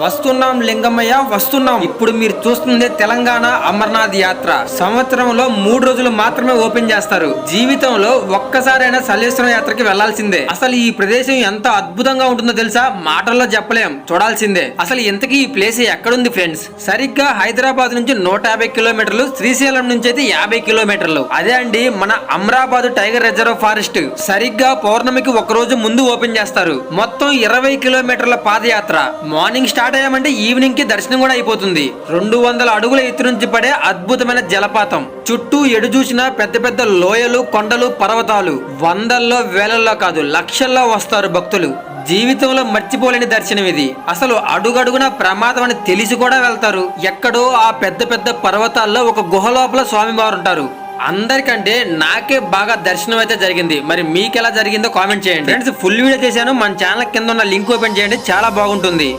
వస్తున్నాం లింగమయ్య వస్తున్నాం. ఇప్పుడు మీరు చూస్తుంది తెలంగాణ అమర్నాథ్ యాత్ర. సంవత్సరంలో మూడు రోజులు మాత్రమే ఓపెన్ చేస్తారు. జీవితంలో ఒక్కసారైనా సలేశ్వర యాత్రకి వెళ్ళాల్సిందే. అసలు ఈ ప్రదేశం ఎంత అద్భుతంగా ఉంటుందో తెలుసా? మాటల్లో చెప్పలేం చూడాల్సిందే. అసలు ఇంతకీ ఈ ప్లేస్ ఎక్కడుంది ఫ్రెండ్స్ సరిగ్గా హైదరాబాద్ నుంచి నూట యాభై కిలోమీటర్లు శ్రీశైలం నుంచి అయితే యాభై కిలోమీటర్లు. అదే అండి మన అమరాబాద్ టైగర్ రిజర్వ్ ఫారెస్ట్. సరిగ్గా పౌర్ణమికి ఒక రోజు ముందు ఓపెన్ చేస్తారు. మొత్తం ఇరవై కిలోమీటర్ల పాదయాత్ర. మార్నింగ్ స్టార్ట్ అయ్యామంటే ఈవినింగ్కి దర్శనం కూడా అయిపోతుంది. రెండు వందల అడుగుల ఎత్తు నుంచి పడే అద్భుతమైన జలపాతం. చుట్టూ ఎడు చూసిన పెద్ద పెద్ద లోయలు కొండలు పర్వతాలు. వందల్లో వేలల్లో కాదు లక్షల్లో వస్తారు భక్తులు. జీవితంలో మర్చిపోలేని దర్శనం ఇది. అసలు అడుగడుగున ప్రమాదం అని తెలిసి కూడా వెళ్తారు. ఎక్కడో ఆ పెద్ద పెద్ద పర్వతాల్లో ఒక గుహ లోపల స్వామివారు ఉంటారు. అందరికంటే నాకే బాగా దర్శనం అయితే జరిగింది. మరి మీకు ఎలా జరిగిందో కామెంట్ చేయండి. ఫ్రెండ్స్ ఫుల్ వీడియో చేశాను. మన ఛానల్ కింద ఉన్న లింక్ ఓపెన్ చేయండి. చాలా బాగుంటుంది.